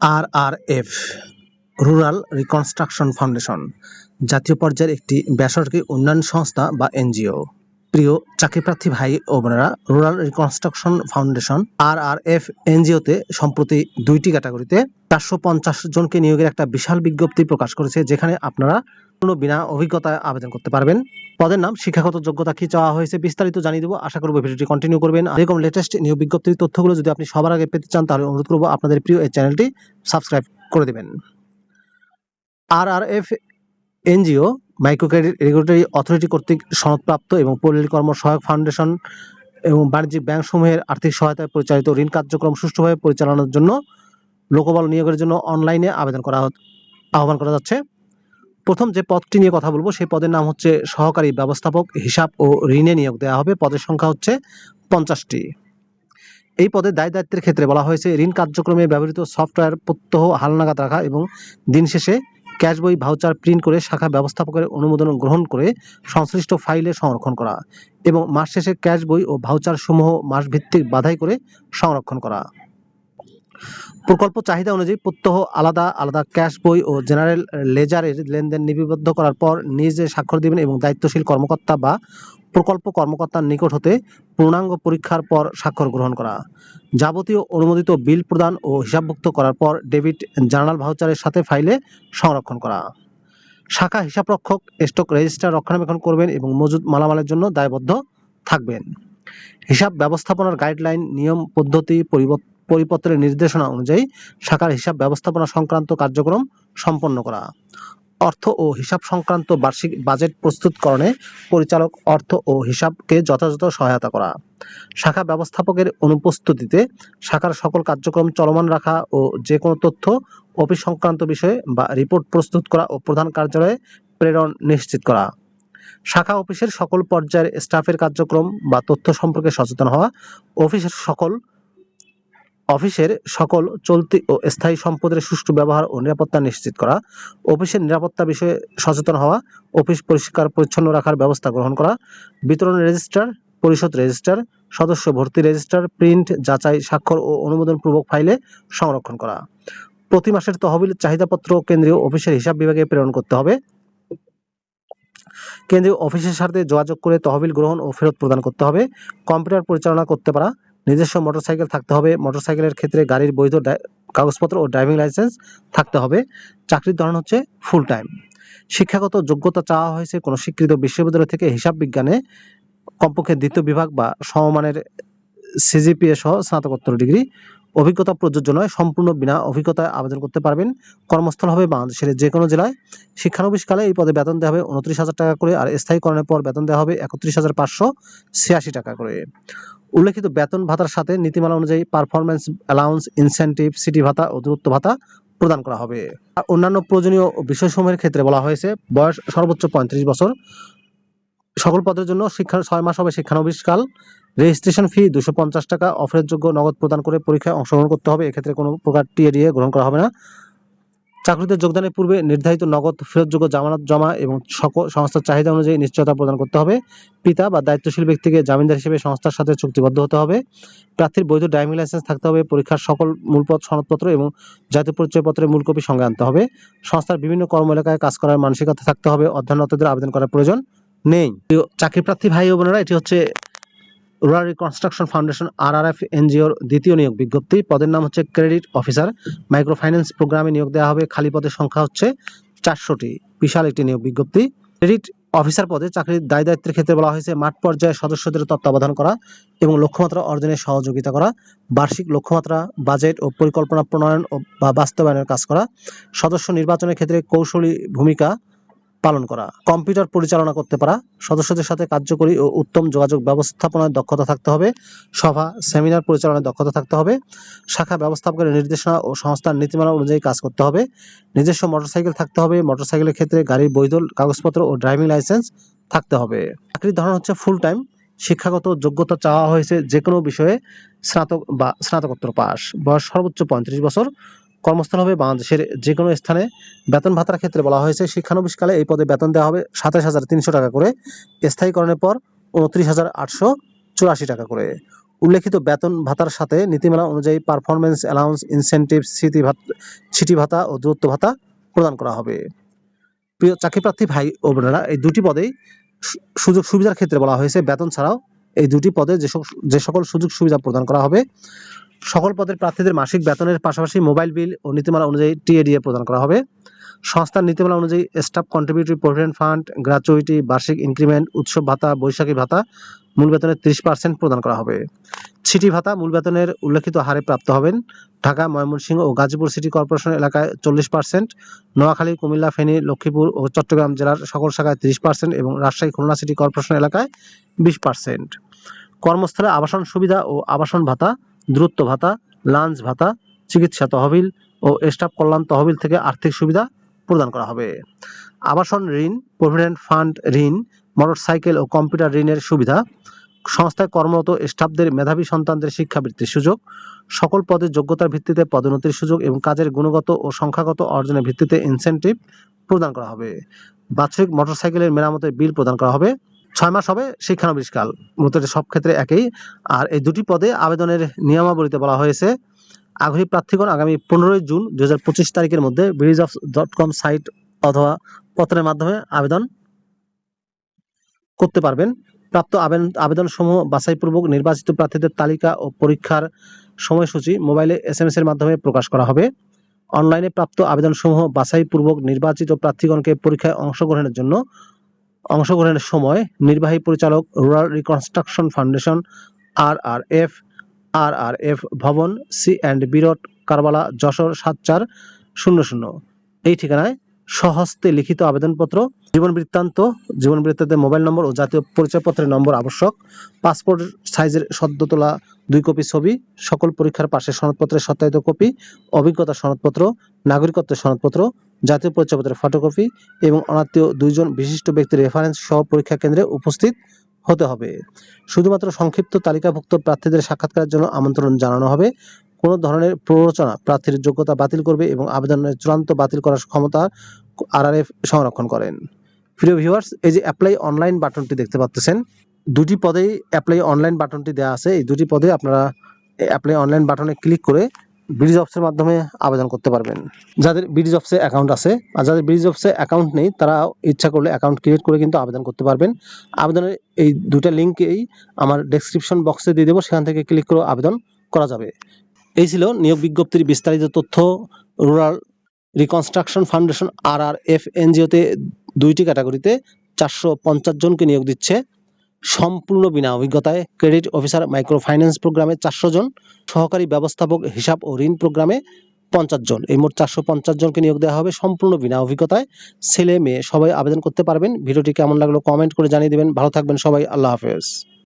R R F rural reconstruction foundation জাতীয় পর্যায়ের একটি বেসরকারি উন্নয়ন সংস্থা বা এনজিও। প্রিয় চাকরিপ্রার্থী ভাই ও বোনেরা rural reconstruction foundation R R F এনজিওতে সম্প্রতি দুইটি ক্যাটাগরিতে চারশো পঞ্চাশ জনকে নিয়োগের একটা বিশাল বিজ্ঞপ্তি প্রকাশ করেছে, যেখানে আপনারা কোনো বিনা অভিজ্ঞতায় আবেদন করতে পারবেন। পদের নাম, শিক্ষাগত যোগ্যতা কি চাওয়া হয়েছে বিস্তারিত জানিয়ে দেবো। আশা করব ভিডিওটি কন্টিনিউ করবেন। এরকম লেটেস্ট নিয়োগ বিজ্ঞপ্তির তথ্যগুলো যদি আপনি সবার আগে পেতে চান, তাহলে অনুরোধ করব আপনাদের প্রিয় এই চ্যানেলটি সাবস্ক্রাইব করে দেবেন। R R F NGO micro credit regulatory authority কর্তৃক সনদপ্রাপ্ত এবং পল্লী কর্ম সহায়ক ফাউন্ডেশন এবং বাণিজ্যিক ব্যাংকসমূহের আর্থিক সহায়তায় পরিচালিত ঋণ কার্যক্রম সুষ্ঠুভাবে পরিচালনার জন্য লোকবল নিয়োগের জন্য অনলাইনে আবেদন করা আহ্বান করা যাচ্ছে। প্রথম যে পদটি নিয়ে কথা বলব, সেই পদের নাম হচ্ছে সহকারী ব্যবস্থাপক হিসাব ও ঋণে নিয়োগ দেওয়া হবে। পদের সংখ্যা হচ্ছে পঞ্চাশটি। এই পদে দায় দায়িত্বের ক্ষেত্রে বলা হয়েছে, ঋণ কার্যক্রমে ব্যবহৃত সফটওয়্যার প্রত্যহ হালনাগাদ রাখা এবং দিন শেষে ক্যাশ বই, ভাউচার, প্রিন্ট করে শাখা ব্যবস্থাপকের অনুমোদন গ্রহণ করে সংশ্লিষ্ট ফাইলে সংরক্ষণ করা এবং মাস শেষে ক্যাশ বই ও ভাউচার সমূহ মাস ভিত্তিক বাধাই করে সংরক্ষণ করা। প্রকল্প চাহিদা অনুযায়ী প্রত্যহ আলাদা আলাদা ক্যাশ বই ও জেনারেল লেজারের লেনদেন লিপিবদ্ধ করার পর নিজে স্বাক্ষর দিবেন এবং দায়িত্বশীল কর্মকর্তা বা প্রকল্প কর্মকর্তার নিকট হতে পূর্ণাঙ্গ পরীক্ষার পর স্বাক্ষর গ্রহণ করা। যাবতীয় অনুমোদিত বিল প্রদান ও হিসাবভুক্ত করার পর ডেবিট জার্নাল ভাউচারের সাথে ফাইলে সংরক্ষণ করা। শাখা হিসাবরক্ষক, স্টক রেজিস্টার রক্ষণাবেক্ষণ করবেন এবং মজুদ মালামালের জন্য দায়বদ্ধ থাকবেন। হিসাব ব্যবস্থাপনার গাইডলাইন, নিয়ম, পদ্ধতি পরিপত্রের নির্দেশনা অনুযায়ী শাখার হিসাব ব্যবস্থাপনা সংক্রান্ত কার্যক্রম সম্পন্ন করা। অর্থ ও হিসাব সংক্রান্ত বার্ষিক বাজেট প্রস্তুতকরণে পরিচালক অর্থ ও হিসাবকে যথাযথ সহায়তা করা। শাখা ব্যবস্থাপকের অনুপস্থিতিতে শাখার সকল কার্যক্রম চলমান রাখা ও যে কোনো তথ্য, অফিস সংক্রান্ত বিষয়ে বা রিপোর্ট প্রস্তুত করা ও প্রধান কার্যালয়ে প্রেরণ নিশ্চিত করা। শাখা অফিসের সকল পর্যায়ের স্টাফের কার্যক্রম বা তথ্য সম্পর্কে সচেতন হওয়া, অফিসের সকল অফিসের সকল চলতি ও স্থায়ী সম্পদের সুষ্ঠু ব্যবহার ও নিরাপত্তা নিশ্চিত করা, অফিসের নিরাপত্তা বিষয়ে সচেতন হওয়া, অফিস পরিষ্কার পরিচ্ছন্ন রাখার ব্যবস্থা গ্রহণ করা, বিতরণ রেজিস্টার, পরিষদ রেজিস্টার, সদস্য ভর্তি রেজিস্টার, প্রিন্ট, যাচাই, স্বাক্ষর ও অনুমোদনপূর্বক ফাইলে সংরক্ষণ করা। প্রতি মাসের তহবিল, চাহিদাপত্র, কেন্দ্রীয় অফিসের হিসাব বিভাগে প্রেরণ করতে হবে। কেন্দ্রীয় অফিসের সাথে যোগাযোগ করে তহবিল গ্রহণ ও ফেরত প্রদান করতে হবে। কম্পিউটার পরিচালনা করতে পারা নিজস্ব মোটরসাইকেল থাকতে হবে। মোটরসাইকেলের ক্ষেত্রে গাড়ির বৈধ কাগজপত্র ও ড্রাইভিং লাইসেন্স থাকতে হবে। চাকরির ধরন হচ্ছে ফুল টাইম শিক্ষাগত যোগ্যতা চাওয়া হয়েছে কোনো স্বীকৃত বিশ্ববিদ্যালয় থেকে হিসাব বিজ্ঞানে, কমপক্ষে দ্বিতীয় বিভাগ বা সমমানের সিজিপিএ সহ স্নাতকোত্তর ডিগ্রি। অভিজ্ঞতা প্রযোজ্য নয়, সম্পূর্ণ বিনা অভিজ্ঞতায় আবেদন করতে পারবেন। কর্মস্থল হবে বাংলাদেশের যে কোনো জেলায়। শিক্ষানবিশকালে এই পদে বেতন দেওয়া হবে উনত্রিশ হাজার টাকা করে আর স্থায়ীকরণের পর বেতন দেওয়া হবে একত্রিশ হাজার পাঁচশো ছিয়াশি টাকা করে। উল্লেখিত বেতন ভাতার সাথে নীতিমালা অনুযায়ী পারফরমেন্স অ্যালাউন্স ইনসেন্টিভ সিটি ভাতা ও দূরত্ব ভাতা প্রদান করা হবে। আর অন্যান্য প্রয়োজনীয় বিষয়সমূহের ক্ষেত্রে বলা হয়েছে, বয়স সর্বোচ্চ পঁয়ত্রিশ বছর। সকল পদের জন্য শিক্ষা, ছয় মাস হবে শিক্ষানবিশকাল। রেজিস্ট্রেশন ফি দুশো পঞ্চাশ টাকা। অফারের যোগ্য নগদ প্রদান করে পরীক্ষায় অংশগ্রহণ করতে হবে। এক্ষেত্রে কোনো প্রকার টিএডিএ গ্রহণ করা হবে না। চাকরিতে যোগদানের পূর্বে নির্ধারিত নগদ ফেরতযোগ্য জামানত জমা এবং সকল সংস্থার চাহিদা অনুযায়ী নিশ্চয়তা প্রদান করতে হবে। পিতা বা দায়িত্বশীল ব্যক্তিকে জামিনদার হিসেবে সংস্থার সাথে চুক্তিবদ্ধ হতে হবে। প্রার্থীর বৈধ ড্রাইভিং লাইসেন্স থাকতে হবে, পরীক্ষার সকল মূলপদ সনদপত্র এবং জাতীয় পরিচয়পত্রের মূল কপি সঙ্গে আনতে হবে। সংস্থার বিভিন্ন কর্ম এলাকায় কাজ করার মানসিকতা থাকতে হবে, অধ্যয়নরতদের আবেদন করার প্রয়োজন নেই। চাকরি প্রার্থী ভাই ও বোনেরা, এটি হচ্ছে rural reconstruction foundation R R F এনজিওর দ্বিতীয় নিয়োগ বিজ্ঞপ্তি। পদের নাম হচ্ছে ক্রেডিট অফিসার। মাইক্রো ফাইন্যান্স প্রোগ্রামে নিয়োগ দেওয়া হবে। খালি পদের সংখ্যা হচ্ছে চারশোটি। বিশাল একটি নিয়োগ বিজ্ঞপ্তি। ক্রেডিট অফিসার পদে চাকরির দায় দায়িত্বের ক্ষেত্রে বলা হয়েছে মাঠ পর্যায়ে সদস্যদের তত্ত্বাবধান করা এবং লক্ষ্যমাত্রা অর্জনে সহযোগিতা করা, বার্ষিক লক্ষ্যমাত্রা, বাজেট ও পরিকল্পনা প্রণয়ন ও বা বাস্তবায়নের কাজ করা, সদস্য নির্বাচনের ক্ষেত্রে কৌশলী ভূমিকা পালন করা, কম্পিউটার পরিচালনা করতে পারা, সদস্যদের সাথে কার্যকরী ও উত্তম যোগাযোগ ব্যবস্থাপনায় দক্ষতা থাকতে হবে, সভা, সেমিনার পরিচালনায় দক্ষতা থাকতে হবে, শাখা ব্যবস্থাপকের নির্দেশনা ও সংস্থার নীতিমালা অনুযায়ী কাজ করতে হবে, নিজস্ব মোটরসাইকেল থাকতে হবে, মোটরসাইকেলের ক্ষেত্রে গাড়ির বৈধ কাগজপত্র ও ড্রাইভিং লাইসেন্স থাকতে হবে। চাকরির ধরন হচ্ছে ফুল টাইম শিক্ষাগত যোগ্যতা চাওয়া হয়েছে যে কোনো বিষয়ে স্নাতক বা স্নাতকোত্তর পাস, বয়স সর্বোচ্চ পঁয়ত্রিশ বছর কর্মস্থল হবে বাংলাদেশের যে কোনো স্থানে। বেতন ভাতার ক্ষেত্রে বলা হয়েছে, শিক্ষানবিশকালে এই পদে বেতন দেওয়া হবে সাতাশ হাজার তিনশো টাকা করে। স্থায়ীকরণের পর উনত্রিশ হাজার আটশো চুরাশি টাকা করে। উল্লেখিত বেতন ভাতার সাথে নীতিমালা অনুযায়ী পারফরমেন্স অ্যালাউন্স ইনসেন্টিভ স্মৃতি ভাতা ছিটি ভাতা ও দূরত্ব ভাতা প্রদান করা হবে। প্রিয় চাকরিপ্রার্থী ভাই ও বোনেরা, এই দুটি পদেই সুযোগ সুবিধার ক্ষেত্রে বলা হয়েছে, বেতন ছাড়াও এই দুটি পদে যে সকল সুযোগ সুবিধা প্রদান করা হবে, সকল পদের প্রার্থীদের মাসিক বেতনের পাশাপাশি মোবাইল বিল ও নীতিমালা অনুযায়ী টিএডিএ প্রদান করা হবে। সংস্থার নীতিমালা অনুযায়ী staff contributory provident fund gratuity বার্ষিক ইনক্রিমেন্ট উৎসব ভাতা, বৈশাখী ভাতা, মূল বেতনের ত্রিশ পার্সেন্ট প্রদান করা হবে। সিটি ভাতা মূল বেতনের উল্লেখিত হারে প্রাপ্ত হবেন। ঢাকা, ময়মনসিংহ ও গাজীপুর সিটি কর্পোরেশন এলাকায় চল্লিশ পার্সেন্ট নোয়াখালী, কুমিল্লা, ফেনী, লক্ষ্মীপুর ও চট্টগ্রাম জেলার সকল শাখায় ত্রিশ পার্সেন্ট এবং রাজশাহী, খুলনা সিটি কর্পোরেশন এলাকায় বিশ পার্সেন্ট কর্মস্থলে আবাসন সুবিধা ও আবাসন ভাতা দূরত্ব ভাতা, লাঞ্চ ভাতা, চিকিৎসা তহবিল ও স্টাফ কল্যাণ তহবিল থেকে আর্থিক সুবিধা প্রদান করা হবে। আবাসন ঋণ, প্রভিডেন্ট ফান্ড ঋণ, মোটরসাইকেল ও কম্পিউটার ঋণের সুবিধা, সংস্থায় কর্মরত স্টাফদের মেধাবী সন্তানদের শিক্ষাবৃত্তির সুযোগ, সকল পদে যোগ্যতার ভিত্তিতে পদোন্নতির সুযোগ এবং কাজের গুণগত ও সংখ্যাগত অর্জনের ভিত্তিতে ইনসেনটিভ প্রদান করা হবে। বাৎসরিক মোটরসাইকেলের মেরামতের বিল প্রদান করা হবে। ছয় মাস হবে শিক্ষানবিষ্কাল। মূলত সব ক্ষেত্রে একই। আর এই দুটি পদে আবেদনের নিয়মাবলীতে বলা হয়েছে আগ্রহী প্রার্থীগণ আগামী পনেরোই জুন দু হাজার পঁচিশ তারিখের মধ্যে ব্রিজ অফ ডট কম সাইট অথবা পত্রের মাধ্যমে আবেদন করতে পারবেন। প্রাপ্ত আবেদন আবেদন সমূহ বাছাইপূর্বক নির্বাচিত প্রার্থীদের তালিকা ও পরীক্ষার সময়সূচি মোবাইলে এস এম এস এর মাধ্যমে প্রকাশ করা হবে। অনলাইনে প্রাপ্ত আবেদন সমূহ বাছাইপূর্বক নির্বাচিত প্রার্থীগণকে পরীক্ষায় অংশগ্রহণের জন্য অংশগ্রহণের সময় নির্বাহী পরিচালক rural reconstruction foundation R R F R R F ভবন সি অ্যান্ড বিরট কারবালা, যশোর সাত চার শূন্য শূন্য। এই ঠিকানায় সহস্তে লিখিত আবেদনপত্র, জীবন বৃত্তান্ত, জীবন বৃত্তান্তের মোবাইল নম্বর ও জাতীয় পরিচয়পত্রের নম্বর আবশ্যক, পাসপোর্ট সাইজের সদ্য তোলা দুই কপি ছবি, সকল পরীক্ষার পাশের সনদপত্রের সত্যায়িত কপি, অভিজ্ঞতা সনদপত্র, নাগরিকত্বের সনদপত্র, জাতীয় পরিচয়পত্রের ফটোকপি এবং অনাত্মীয় দুইজন বিশিষ্ট ব্যক্তির রেফারেন্স সহ পরীক্ষা কেন্দ্রে উপস্থিত হতে হবে। শুধুমাত্র সংক্ষিপ্ত তালিকাভুক্ত প্রার্থীদের সাক্ষাৎকারের জন্য আমন্ত্রণ জানানো হবে। কোনো ধরনের প্ররোচনা প্রার্থীর যোগ্যতা বাতিল করবে এবং আবেদনের চূড়ান্ত বাতিল করার ক্ষমতা আরআরএফ সংরক্ষণ করেন। প্রিয় ভিউয়ার্স, এই যে অ্যাপ্লাই অনলাইন বাটনটি দেখতে পাচ্ছেন দুটি পদেই অ্যাপ্লাই অনলাইন বাটনটি দেওয়া আছে। এই দুটি পদে আপনারা অ্যাপ্লাই অনলাইন বাটনে ক্লিক করে ব্রিজ অফিসের মাধ্যমে আবেদন করতে পারবেন। যাদের ব্রিজ অফিসে অ্যাকাউন্ট আছে, আর যাদের ব্রিজ অফিসে অ্যাকাউন্ট নেই, তারা ইচ্ছা করলে অ্যাকাউন্ট ক্রিয়েট করে কিন্তু আবেদন করতে পারবেন। আবেদনের এই দুটা লিঙ্কেই আমার ডেসক্রিপশন বক্সে দিয়ে দেবো, সেখান থেকে ক্লিক করে আবেদন করা যাবে। এই ছিল নিয়োগ বিজ্ঞপ্তির বিস্তারিত তথ্য। Rural reconstruction foundation R R F এনজিওতে দুইটি ক্যাটাগরিতে চারশো পঞ্চাশ জনকে নিয়োগ দিচ্ছে। সম্পূর্ণ বিনা অভিজ্ঞতায় ক্রেডিট অফিসার মাইক্রো ফাইন্যান্স প্রোগ্রামে চারশো জন, সহকারী ব্যবস্থাপক হিসাব ও ঋণ প্রোগ্রামে পঞ্চাশ জন। এই মোট চারশো পঞ্চাশ জনকে নিয়োগ দেওয়া হবে সম্পূর্ণ বিনা অভিজ্ঞতায়। ছেলে, মেয়ে সবাই আবেদন করতে পারবেন। ভিডিওটি কেমন লাগল কমেন্ট করে জানিয়ে দেবেন। ভালো থাকবেন সবাই। আল্লাহ হাফেজ।